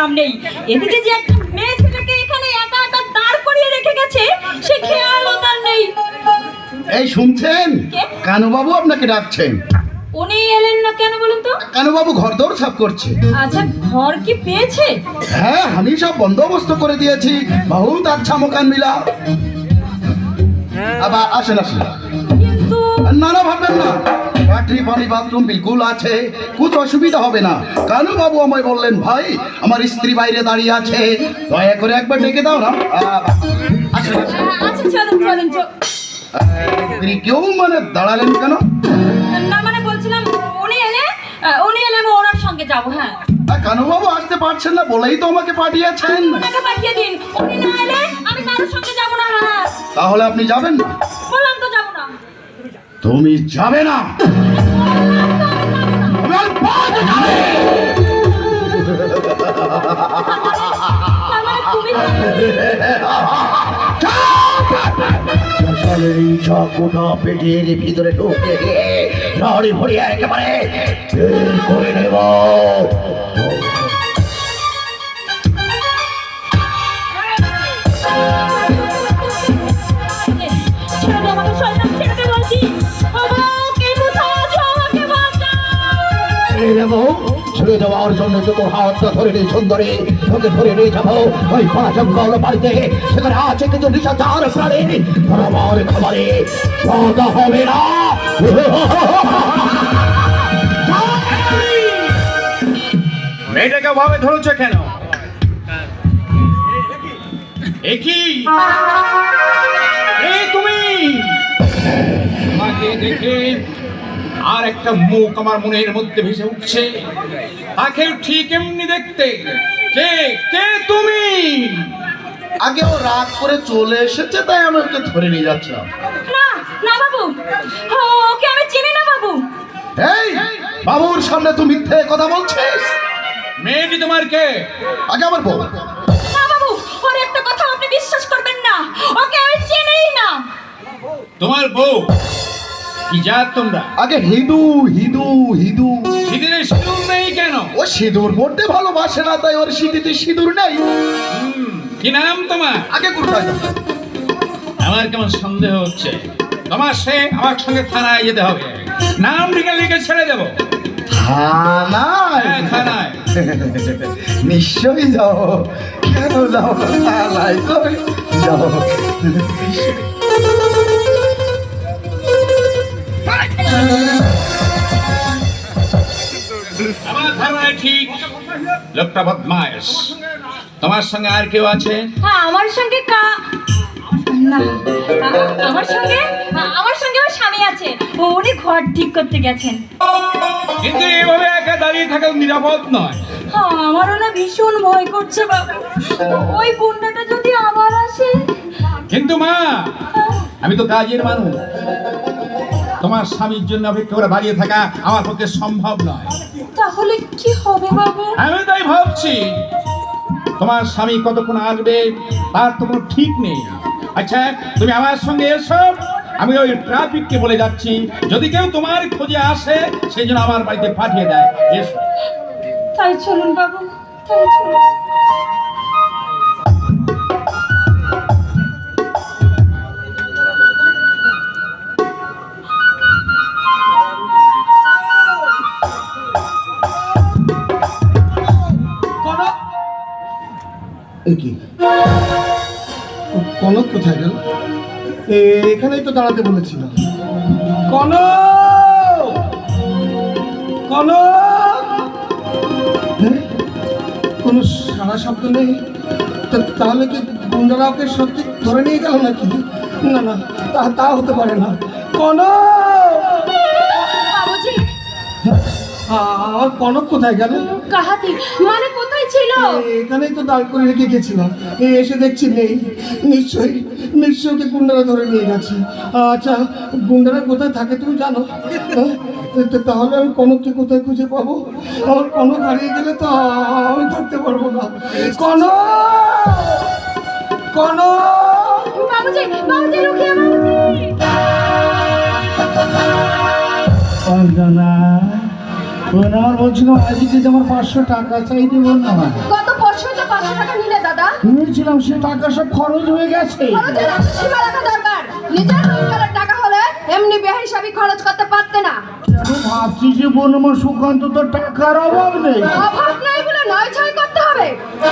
নাম নেই। এদিকে যে একটা মেয়ে ছেলেকে এখানে একা একা দাঁড় করিয়ে রেখে গেছে সে খেয়ালও তার নেই। এই শুনছেন? কানুবাবু আপনাকে ডাকছেন। উনি এলেন না কেন বলুন তো? কানুবাবু ঘর দৌড় সাফ করছে। আচ্ছা ঘর কি পেয়েছে? হ্যাঁ আমি সব বন্দোবস্ত করে দিয়েছি। বহুত আচ্ছা মোকান মিলা। আবার আসেন আসেন। না না ভাববেন না। লাটরি পানি বাথরুম বিলকুল আছে কুছ অসুবিধা হবে না। কানু বাবু আমায় বললেন ভাই আমার স্ত্রী বাইরে দাঁড়িয়ে আছে। দয়া করে একবার ডেকে দাও না। আচ্ছা কেউ মানে দাঁড়ালেন কেন? না মানে বলছিলাম উনি এলে উনি এলে আমি ওনার সঙ্গে যাব হ্যাঁ। কানু বাবু আসতে পারছেন না বলেই তো আমাকে পাঠিয়েছেন। ওনাকে পাঠিয়ে দিন। উনি না এলে আমি কারোর সঙ্গে যাব না হ্যাঁ। তাহলে আপনি যাবেন না। বললাম তো যাব তুমি যাবে না। মানে এই পেটের ভিতরে ঢুকে নাড়ি ভরিয়ে একেবারে বের করে নেব। ছেড়ে দেব ছেড়ে দেওয়ার জন্য তো তোর হাতটা ধরে নিয়ে সুন্দরী তোকে ধরে নিয়ে যাব। ওই পাঁচ জঙ্গল বাড়িতে সেখানে আছে কিছু নিশাচার প্রাণী। আমার খাবারে বাধা হবে না। মেয়েটাকে ভাবে ধরেছো কেন? একই এই তুমি? দেখে আর একটা মুখ আমার মনের মধ্যে ভেসে উঠছে। তাকে ঠিক এমনি দেখতে। কে? কে তুমি? আগে ও রাগ করে চলে এসেছে তাই আমি ওকে ধরে নিয়ে যাচ্ছিলাম। না না বাবু। ও, ওকে আমি চিনি না বাবু। এই বাবুর সামনে তুমি মিথ্যে কথা বলছিস? মেয়েটি তোমার কে? আগে আমার বউ। না বাবু ওর একটা কথা আপনি বিশ্বাস করবেন না। ওকে আমি চিনিই না। তোমার বউ। কি জাত তোমরা? আগে হিদু হিদু হিদু। সিঁদুরে সিঁদুর নেই কেন? ও সিঁদুর পড়তে ভালোবাসে না তাই ওর সিঁথিতে সিঁদুর নেই। কি নাম তোমার? আগে কোথায় আমার কেমন সন্দেহ হচ্ছে? তোমার সে আমার সঙ্গে থানায় যেতে হবে। নাম লিখে লিখে ছেড়ে দেবো। হ্যাঁ, থানায়। থানায় নিশ্চয়ই যাও। কেন যাও? থানায় যাও? আমার ধারণা ঠিক লোকটা বদমায়েশ। তোমার সঙ্গে আর কেউ আছে? হ্যাঁ আমার সঙ্গে কা না আমার সঙ্গে আমার সঙ্গে আমার স্বামী আছে। ও উনি ঘর ঠিক করতে গেছেন। কিন্তু এভাবে একা দাঁড়িয়ে থাকা নিরাপদ নয়। হ্যাঁ আমারও না ভীষণ ভয় করছে বাবু। ওই গুন্ডাটা যদি আবার আসে কিন্তু মা আমি তো কাজের মানুষ। তোমার স্বামীর জন্য অপেক্ষা করে দাঁড়িয়ে থাকা আমার পক্ষে সম্ভব নয়। তাহলে কি হবে বাবু? আমি তাই ভাবছি তোমার স্বামী কতক্ষণ আসবে তার তো কোনো ঠিক নেই। আচ্ছা তুমি আমার সঙ্গে এসো আমি ওই ট্রাফিককে বলে যাচ্ছি। যদি কেউ তোমার খোঁজে আসে সেই জন্য আমার বাড়িতে পাঠিয়ে দেয়। এসো। তাই চলুন বাবু তাই চলুন। কনক কোথায় গেল? এখানেই তো দাঁড়াতে বলেছিলাম। কনক! কনক! হ্যাঁ? কোনো সারা শব্দ নেই? তা- তাহলে কি গুন্ডারা ওকে সত্যি ধরে নিয়ে গেল নাকি? না না তা তা হতে পারে না। কনক! বাবুজি! আমার কনক কোথায় গেল? কাহাতি মানে এখানেই তো দাঁড় করে রেখে গেছিলাম এই এসে দেখছি নেই। নিশ্চয়ই নিশ্চয়ই গুন্ডারা ধরে নিয়ে গেছে। আচ্ছা গুন্ডারা কোথায় থাকে তুমি জানো? তাহলে আমি কনককে কোথায় খুঁজে পাবো? আমার কনক হারিয়ে গেলে তো আমি থাকতে পারব না। কনক! কনক! বাবুজি বাবুজি রুখিয়ে বাবুজি। অঞ্জনা! ওনার বলছিল আজকে তোমার পাঁচশো টাকা চাই দেব না। গত পাঁচশো টাকা নিলে দাদা। নিয়েছিলাম সে টাকা সব খরচ হয়ে গেছে। সীমা রাখা দরকার। নিজের রোজগারের টাকা হলে এমনি বেহিসাবি খরচ করতে পারতে না। ভাবছি যে আমার সুকান্ত তো টাকার অভাব নেই। অভাব নাই বলে নয় ছয় করতে হবে।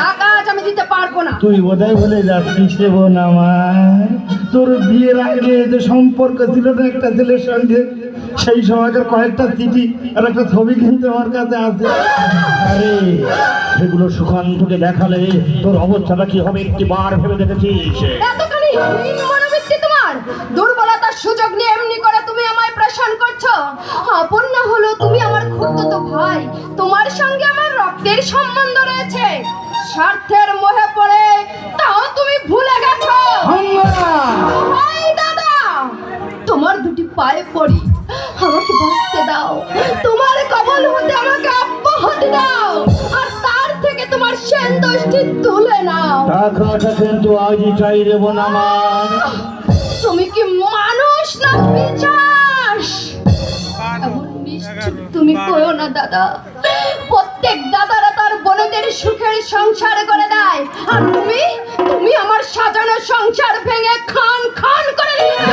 টাকা দিতে পারব না। তুই বোধহয় বলে যাচ্ছিস রে বোন আমার। তোর বিয়ের আগে যে সম্পর্ক ছিল না একটা ছেলের সঙ্গে সেই সময়কার কয়েকটা চিঠি আর একটা ছবি কিন্তু আমার কাছে আছে। আরে সেগুলো সুকান্তকে দেখালে তোর অবস্থাটা কি হবে একটি বার ভেবে দেখেছিস? এতখানি মনোবৃত্তি তোমার? দুর্বলতার সুযোগ নিয়ে এমনি করে তুমি আমায় প্রেশান করছ? আপন না হলো তুমি আমার খুঁড়তো ভাই। তোমার সঙ্গে আমার রক্তের সম্বন্ধ রয়েছে। স্বার্থের আর তার থেকে তোমার সেন দোষটি তুলে নাও। টাকাটা কিন্তু আজই চাই রে বোন আমার তুমি কি মানুষ না নিষ্ঠুর তুমি কইও না দাদা। প্রত্যেক দাদারা তার বোনদের সুখের সংসার করে দেয়। আর তুমি তুমি আমার সাজানো সংসার ভেঙে খান খান করে দিলে।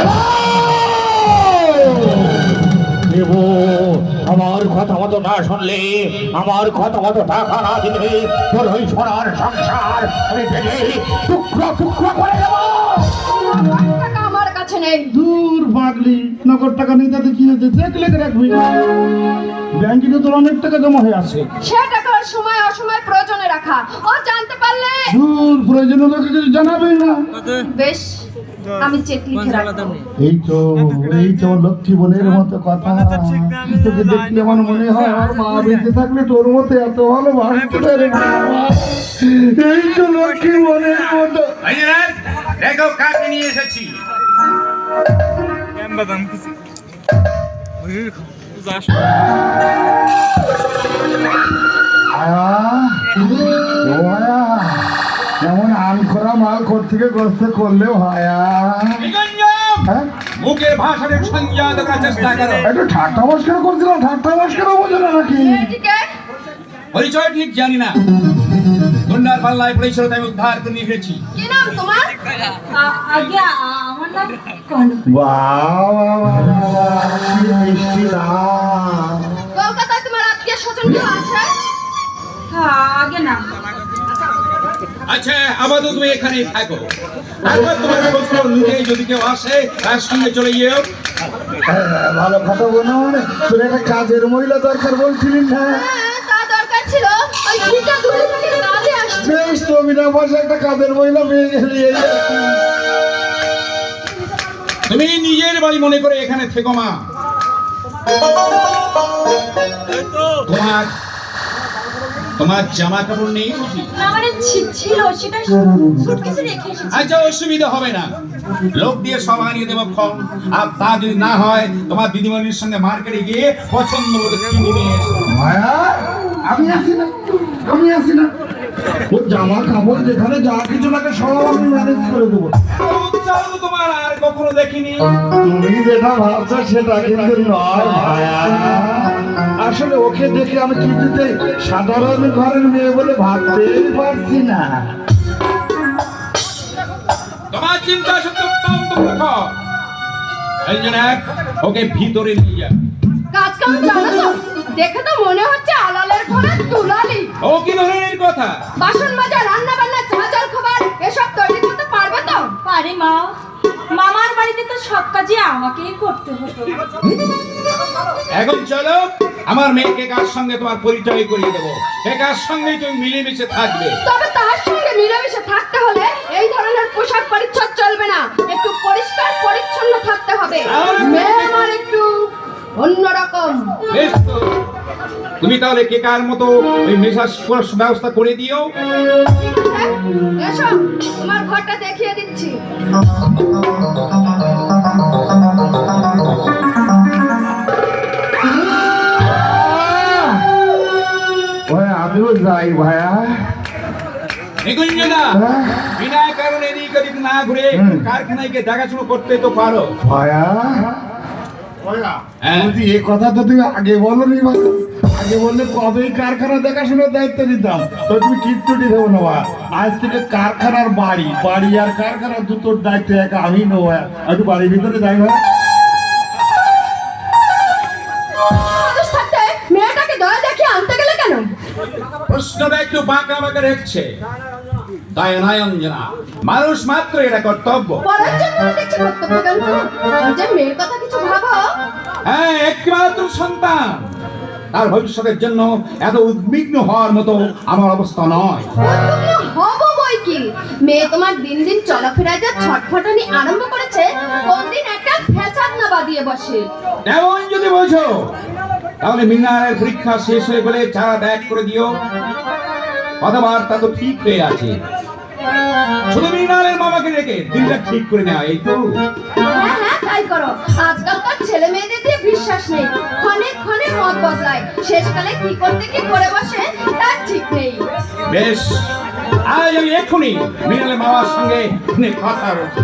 কথা মতো না শুনলে আমার কথা মতো টাকা না দিলে তোর ওই সোনার সংসার আমি ভেঙে টুকরো টুকরো করে দেবো। টাকা আমার কাছে নেই। দূর পাগলি নগদ টাকা নিয়ে তাতে কি হয়েছে? চেক লেগে রাখবি ব্যাংকে তো তোর অনেক টাকা জমা হয়ে আছে। সে টাকার সময় অসময় প্রয়োজনে রাখা। ও জানতে পারলে? দূর প্রয়োজন তোকে কিছু জানাবেই না। বেশ। আমি চেক লিখে রাখব। এই তো এই তো লক্ষ্মী বোনের মতো কথা। তোকে দেখলে আমার মনে হয় আমার মা বেঁচে থাকলে তোর মতো এত ভালো পারে। এই তো লক্ষ্মী বোনের মতো। দেখো কাকে নিয়ে এসেছি। আয়া, ও আয়া, এমন আনখরা মাল থেকে গ্রস্ত করলেও হায়া! হ্যাঁ? মুখের ভাষাকে সংযত করার চেষ্টা করো। একটু ঠাট্টা মস্কার করছিলাম ঠাট্টা মস্কারও বোঝে না নাকি? পরিচয় ঠিক জানি না। গুন্ডার পাল্লায় পড়েছিল তাই উদ্ধার করে নিয়ে কি নাম তোমার? আমার নাম নাম কলকাতায় তোমার আত্মীয় স্বজন কেউ আছে? হ্যাঁ, আগে না আচ্ছা আপাতত তুমি এখানেই থাকো। তারপর তোমার প্রশ্ন অনুযায়ী যদি কেউ আসে তার সঙ্গে চলে যেও ভালো কথা বলো তোর একটা কাজের মহিলা দরকার বলছিলি না? হ্যাঁ ছিল। ওই দুইটা দূরে থেকে কাজে আসছে। বেশ তো বিনা পয়সা একটা কাজের মহিলা পেয়ে গেলি। এই তুমি নিজের বাড়ি মনে করে এখানে থেকো মা। তোমার তোমার জামা কাপড় নেই মানে ছি- ছিল সেটা সুটকেসে রেখে এসেছি। আচ্ছা অসুবিধা হবে না। লোক দিয়ে সব আনিয়ে দেবো ক্ষণ আর তা যদি না হয় তোমার দিদিমণির সঙ্গে মার্কেটে গিয়ে পছন্দ মতো কিনে নিয়ে এসো। আমি আসি না। আমি আসি না। ওর জামা কাপড় যেখানে যা কিছু লাগে সব আমি ম্যানেজ করে দেবো। তোমার কখনো দেখিনি। তুমি যেটা ভাবছ সেটা কিন্তু নয় ভায়া। আসলে ওকে দেখে আমি কিছুতে সাধারণ ঘরের মেয়ে বলে ভাবতেই পারছি না। তোমার চিন্তা সত্য অত্যন্ত প্রখর এই জন্য এক ওকে ভিতরে নিয়ে যা। কাজ কাম জানো তো। দেখে তো মনে হচ্ছে আলালের ঘরে তুলালি ও কি ধরনের কথা? বাসন মাজা রান্না বান্না চা জল খাবার এসব তৈরি করতে পারবে তো? পারে মা। মামার বাড়িতে তো সব কাজই আমাকেই করতে হতো। এখন চলো আমার মেয়েকে কার সঙ্গে তোমার পরিচয় করিয়ে দেবো? এ কার সঙ্গেই তুমি মিলেমিশে থাকবে? তবে তার সঙ্গে মিলেমিশে থাকতে হলে এই ধরনের পোশাক পরিচ্ছদ চলবে না। একটু পরিষ্কার পরিচ্ছন্ন থাকতে হবে। মেয়ে আমার একটু অন্যরকম। বেশ তো। তুমি তাহলে কে কার মতো ওই মেশাজ ব্যবস্থা করে দিও? এসো তোমার ঘরটা দেখিয়ে দিচ্ছি। আমিও যাই ভায়া নিকুঞ্জনা হ্যাঁ? বিনা কারণে এদিক ওদিক না ঘুরে। কারখানায় গিয়ে দেখাশুনো করতে তো পারো ভায়া ভাইয়া, এ কথা তো তুমি আগে বলো নি আগে বললে কবেই কারখানা দেখাশোনার দায়িত্ব নিতাম? তো তুমি কিচ্ছু দেবো না। আজ থেকে কারখানার বাড়ি বাড়ি আর কারখানা দুটোর দায়িত্ব এক আমি নেব। একটু বাড়ির ভিতরে যাই ভাই মেয়েটাকে দয়া দেখে আনতে গেলে কেন? প্রশ্নটা একটু বাঁকা বাঁকা রেখছে। তাই নয় অঞ্জনা মানুষ মাত্র এটা কর্তব্য। হ্যাঁ একমাত্র সন্তান। তার ভবিষ্যতের জন্য এত উদ্বিগ্ন হওয়ার মতো আমার অবস্থা নয়। কি? মেয়ে তোমার দিন দিন চলাফেরায় যা ছটফটানি আরম্ভ করেছে কোন দিন একটা ফেচাত না বাদিয়ে বসে। এমন যদি বোঝো তাহলে মিনারের পরীক্ষা শেষ হয়ে গেলে চারা ব্যাগ করে দিও। কথাবার্তা তো ঠিক হয়ে আছে। শুধু মিনারের মামাকে রেখে দিনটা ঠিক করে নেওয়া এই তো। হ্যাঁ হ্যাঁ তাই করো। আজকালকার ছেলে মেয়েদের দিয়ে বিশ্বাস নেই। ক্ষণে ক্ষণে মত বদলায়। শেষকালে কি করতে কি করে বসে তার ঠিক নেই। বেশ। আজ আমি এক্ষুনি মিনারের মামার সঙ্গে কথা বলব।